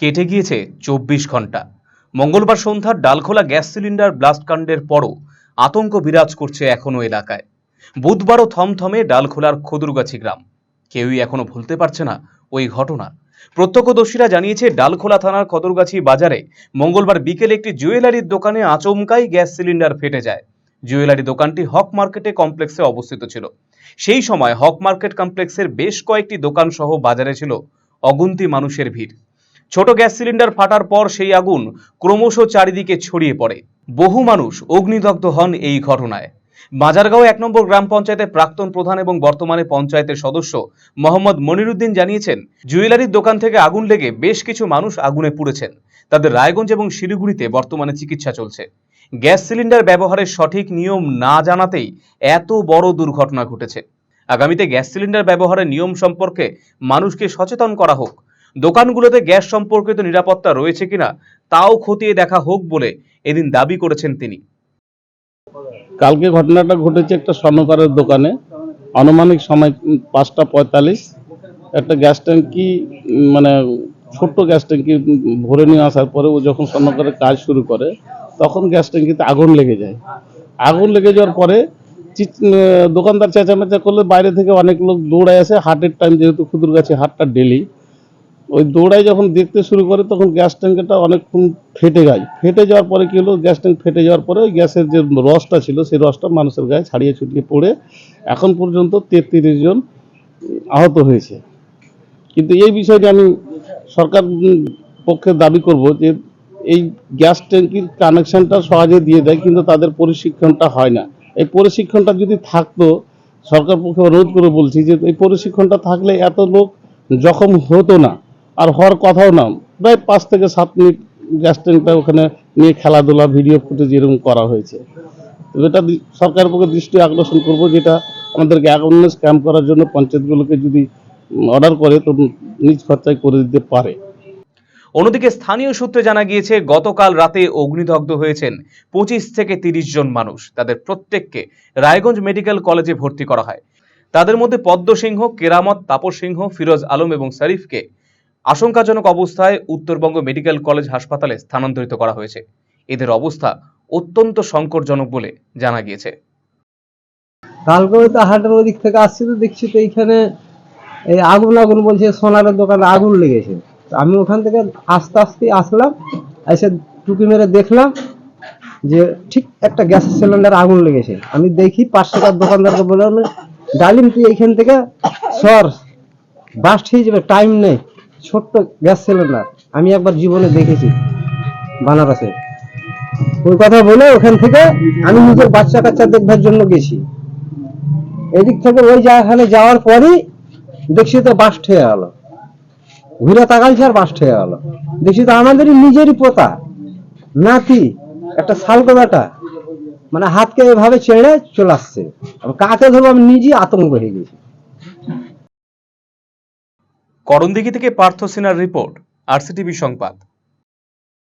কেটে গিয়েছে চব্বিশ ঘণ্টা। মঙ্গলবার সন্ধ্যার ডালখোলা গ্যাস সিলিন্ডার ব্লাস্ট ব্লাস্টকাণ্ডের পরও আতঙ্ক বিরাজ করছে এখনও এলাকায়। বুধবারও থমথমে ডালখোলার খদুরগাছি গ্রাম। কেউই এখনও ভুলতে পারছে না ওই ঘটনা। প্রত্যক্ষদর্শীরা জানিয়েছে, ডালখোলা থানার খদরগাছি বাজারে মঙ্গলবার বিকেলে একটি জুয়েলারির দোকানে আচমকাই গ্যাস সিলিন্ডার ফেটে যায়। জুয়েলারি দোকানটি হক মার্কেটে কমপ্লেক্সে অবস্থিত ছিল। সেই সময় হক মার্কেট কমপ্লেক্সের বেশ কয়েকটি দোকান সহ বাজারে ছিল অগুন্তি মানুষের ভিড়। ছোট গ্যাস সিলিন্ডার ফাটার পর সেই আগুন ক্রমশ চারিদিকে ছড়িয়ে পড়ে। বহু মানুষ অগ্নিদগ্ধ হন এই ঘটনায়। বাজারগাঁও এক নম্বর গ্রাম পঞ্চায়েতের প্রাক্তন প্রধান এবং বর্তমানে পঞ্চায়েতের সদস্য মোহাম্মদ মনিরুদ্দিন জানিয়েছেন, জুয়েলারির দোকান থেকে আগুন লেগে বেশ কিছু মানুষ আগুনে পুড়েছেন। তাদের রায়গঞ্জ এবং শিলিগুড়িতে বর্তমানে চিকিৎসা চলছে। গ্যাস সিলিন্ডার ব্যবহারের সঠিক নিয়ম না জানাতেই এত বড় দুর্ঘটনা ঘটেছে। আগামীতে গ্যাস সিলিন্ডার ব্যবহারের নিয়ম সম্পর্কে মানুষকে সচেতন করা হোক। দোকানগুলোতে গ্যাস সম্পর্কিত নিরাপত্তা রয়েছে কিনা তাও খতিয়ে দেখা হোক বলে এদিন দাবি করেছেন তিনি। কালকে ঘটনাটা ঘটেছে একটা স্বর্ণকারের দোকানে। আনুমানিক সময় পাঁচটা পঁয়তাল্লিশ। একটা গ্যাস ট্যাঙ্কি মানে ছোট্ট গ্যাস ট্যাঙ্কি ভরে নিয়ে আসার পরে ও যখন স্বর্ণকারের কাজ শুরু করে, তখন গ্যাস ট্যাঙ্কিতে আগুন লেগে যায়। আগুন লেগে যাওয়ার পরে দোকানদার চেঁচামেচা করলে বাইরে থেকে অনেক লোক দৌড়ায় আসে হাটের টাইম যেহেতু ক্ষুদুর গাছে হাটটা ডেলি ওই দৌড়ায় যখন দেখতে শুরু করে, তখন গ্যাস ট্যাঙ্কিটা অনেকক্ষণ ফেটে যায়। ফেটে যাওয়ার পরে কি হলো? গ্যাস ট্যাঙ্ক ফেটে যাওয়ার পরে ওই গ্যাসের যে রসটা ছিল, সেই রসটা মানুষের গায়ে ছাড়িয়ে ছুটিয়ে পড়ে এখন পর্যন্ত তেত্রিশ জন আহত হয়েছে। কিন্তু এই বিষয়টি আমি সরকার পক্ষে দাবি করব যে, এই গ্যাস ট্যাঙ্কির কানেকশনটা সহজে দিয়ে দেয়, কিন্তু তাদের প্রশিক্ষণটা হয় না। এই প্রশিক্ষণটা যদি থাকতো, সরকার পক্ষে অনুরোধ করে বলছি যে, এই প্রশিক্ষণটা থাকলে এত লোক জখম হতো না। আর হওয়ার কথাও না। প্রায় পাঁচ থেকে সাত মিনিট গ্যাস ট্যাঙ্কটা ওখানে নিয়ে খেলাধুলা ভিডিও ফুটেজ এরকম করা হয়েছে। এটা সরকারের পক্ষে দৃষ্টি আকর্ষণ করব যেটা আমাদেরকে অ্যাওয়ারনেস ক্যাম্প করার জন্য পঞ্চায়েতগুলোকে যদি অর্ডার করে, তো নিজ খরচায় করে দিতে পারে। অন্যদিকে স্থানীয় সূত্রে জানা গিয়েছে, গতকাল রাতে অগ্নিদগ্ধ হয়েছেন পঁচিশ থেকে তিরিশ জন মানুষ। তাদের প্রত্যেককে রায়গঞ্জ মেডিকেল কলেজে ভর্তি করা হয়। তাদের মধ্যে পদ্ম সিংহ কেরামত তাপস সিংহ ফিরোজ আলম এবং শরীফকে আশঙ্কাজনক অবস্থায় উত্তরবঙ্গ মেডিকেল কলেজ হাসপাতালে স্থানান্তরিত করা হয়েছে। এদের অবস্থা অত্যন্ত সংকটজনক বলে জানা গিয়েছে। কালকে তো হাটের ওদিক থেকে আসছি তো দেখছি তো এইখানে এই আগুন আগুন বলছে, সোনারের দোকানে আগুন লেগেছে। আমি ওখান থেকে আস্তে আস্তে আসলাম, এসে টুকি মেরে দেখলাম যে ঠিক একটা গ্যাস সিলিন্ডার আগুন লেগেছে। আমি দেখি পাঁচ টাকার দোকানদারকে বললাম, ডালিম, তুই এইখান থেকে সর। বাস্ট হয়ে যাবে টাইম নেই। ছোট্ট গ্যাস সিলিন্ডার আমি একবার জীবনে দেখেছি বানারসে। ওই কথা বলে ওখান থেকে আমি নিজের বাচ্চা কাচ্চা দেখবার জন্য গেছি। এদিক থেকে ওই জায়গাখানে যাওয়ার পরই দেখছি তো বাস্ট ঠেয়ে গেল। ঘুরে তাকালছে আর বাস ঠেয়ে গেল। দেখছি তো আমাদেরই নিজেরই পোতা। নাতি, একটা শালকদাটা মানে হাতকে এভাবে ছেড়ে চলে আসছে। কাকে ধরবো আমি নিজেই আতঙ্ক হয়ে গেছি। করণদিঘি থেকে পার্থ সিনার রিপোর্ট আরসিটিভি সংবাদ।